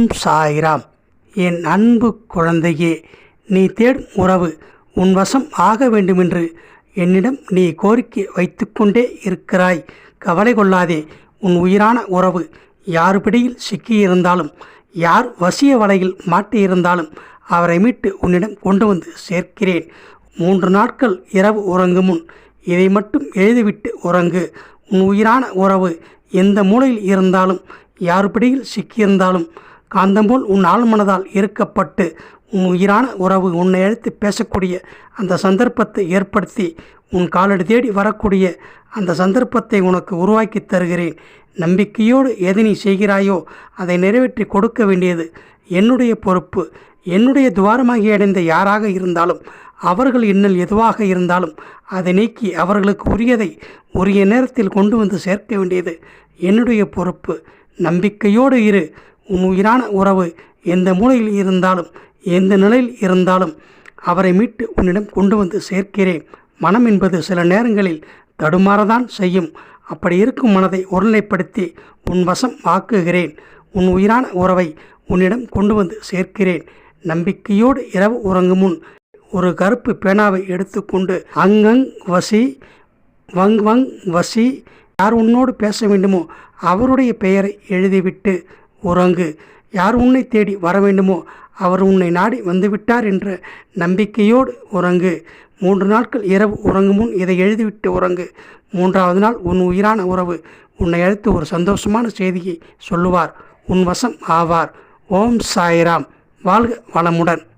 ஓம் சாய்ராம். என் அன்பு குழந்தையே நீ தேடும் உறவு உன் வசம் ஆக வேண்டுமென்று என்னிடம் நீ கோரிக்கை வைத்துக்கொண்டே இருக்கிறாய். கவலை கொள்ளாதே உன் உயிரான உறவு யார் பிடியில் சிக்கியிருந்தாலும் யார் வசிய வலையில் மாட்டியிருந்தாலும் அவரை மீட்டு உன்னிடம் கொண்டு வந்து சேர்க்கிறேன். மூன்று நாட்கள் இரவு உறங்கும் முன் இதை மட்டும் எழுதிவிட்டு உறங்கு. உன் உயிரான உறவு எந்த மூலையில் இருந்தாலும் யார் பிடியில் சிக்கியிருந்தாலும் காந்தம்போல் உன் ஆழ்மனதால் இருக்கப்பட்டு உன் உயிரான உறவு உன்னை அழைத்து பேசக்கூடிய அந்த சந்தர்ப்பத்தை ஏற்படுத்தி உன் காலடி தேடி வரக்கூடிய அந்த சந்தர்ப்பத்தை உனக்கு உருவாக்கி தருகிறேன். நம்பிக்கையோடு எதை நீ செய்கிறாயோ அதை நிறைவேற்றி கொடுக்க வேண்டியது என்னுடைய பொறுப்பு. என்னுடைய துவாரமாகி அடைந்த யாராக இருந்தாலும் அவர்கள் இன்னல் எதுவாக இருந்தாலும் அதை நீக்கி அவர்களுக்கு உரியதை உரிய நேரத்தில் கொண்டு வந்து சேர்க்க வேண்டியது என்னுடைய பொறுப்பு. நம்பிக்கையோடு இரு. உன் உயிரான உறவு எந்த மூலையில் இருந்தாலும் எந்த நிலையில் இருந்தாலும் அவரை மீட்டு உன்னிடம் கொண்டு வந்து சேர்க்கிறேன். மனம் என்பது சில நேரங்களில் தடுமாறதான் செய்யும். அப்படி இருக்கும் மனதை ஒருநிலைப்படுத்தி உன் வசம் ஆக்குகிறேன் உன் உயிரான உறவை உன்னிடம் கொண்டு வந்து சேர்க்கிறேன். நம்பிக்கையோடு இரவு உறங்கும் முன் ஒரு கருப்பு பேனாவை எடுத்துக்கொண்டு அங்கங் வசி வங் வங் வசி யார் உன்னோடு பேச வேண்டுமோ அவருடைய பெயரை எழுதிவிட்டு உறங்கு. யார் உன்னை தேடி வர வேண்டுமோ அவர் உன்னை நாடி வந்துவிட்டார் என்ற நம்பிக்கையோடு உறங்கு. மூன்று நாட்கள் இரவு உறங்கும் முன் இதை எழுதிவிட்டு உறங்கு. மூன்றாவது நாள் உன் உயிரான உறவு. உன்னை அழைத்து ஒரு சந்தோஷமான செய்தியை சொல்லுவார். உன் வசம் ஆவார். ஓம் சாய்ராம். வாழ்க வளமுடன்.